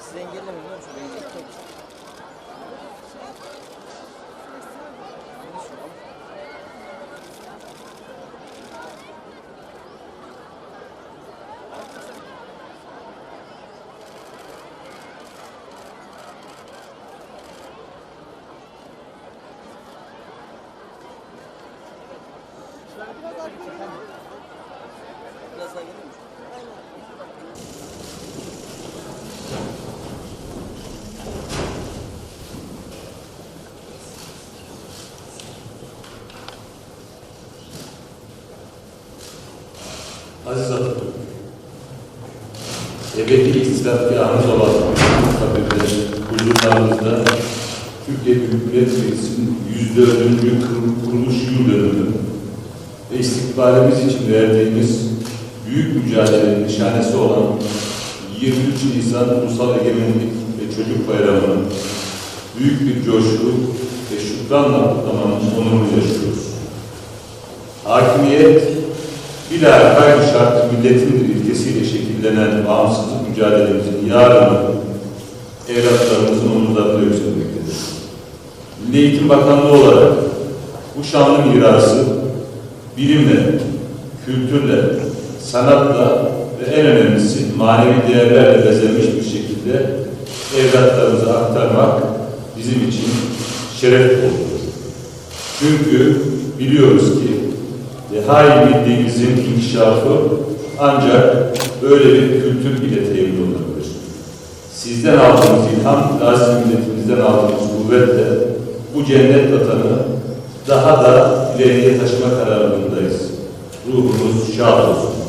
Size engellemiyorum değil mi? Şuraya engel- Biraz daha gelir misin? Aziz Atatürk, ebedi istihkâhımız olan kabirde, huzurlarınızda Türkiye Büyük Millet Meclisi'nin 104. kur- kuruluş yıl dönümü ve istikbalimiz için verdiğimiz büyük mücadelenin nişanesi olan 23 Nisan Ulusal Egemenlik ve Çocuk Bayramı'nı büyük bir coşku ve şükranla kutlamanın onurunu yaşıyoruz. Hakimiyet, bilahare aynı şart milletin ilkesiyle şekillenen bağımsızlık mücadelemizin yarını evlatlarımızın omuzlarında yükselmektedir. Milli Eğitim Bakanlığı olarak bu şanlı mirası bilimle, kültürle, sanatla ve en önemlisi manevi değerlerle bezenmiş bir şekilde evlatlarımıza aktarmak bizim için şeref olur. Çünkü biliyoruz ki Dehai milliğimizin inkişafı ancak böyle bir kültür ile temin olabilir. Sizden aldığımız ilham, gazi milletimizden aldığımız kuvvetle bu cennet vatanı daha da ileriye taşıma kararındayız. Ruhunuz şad olsun.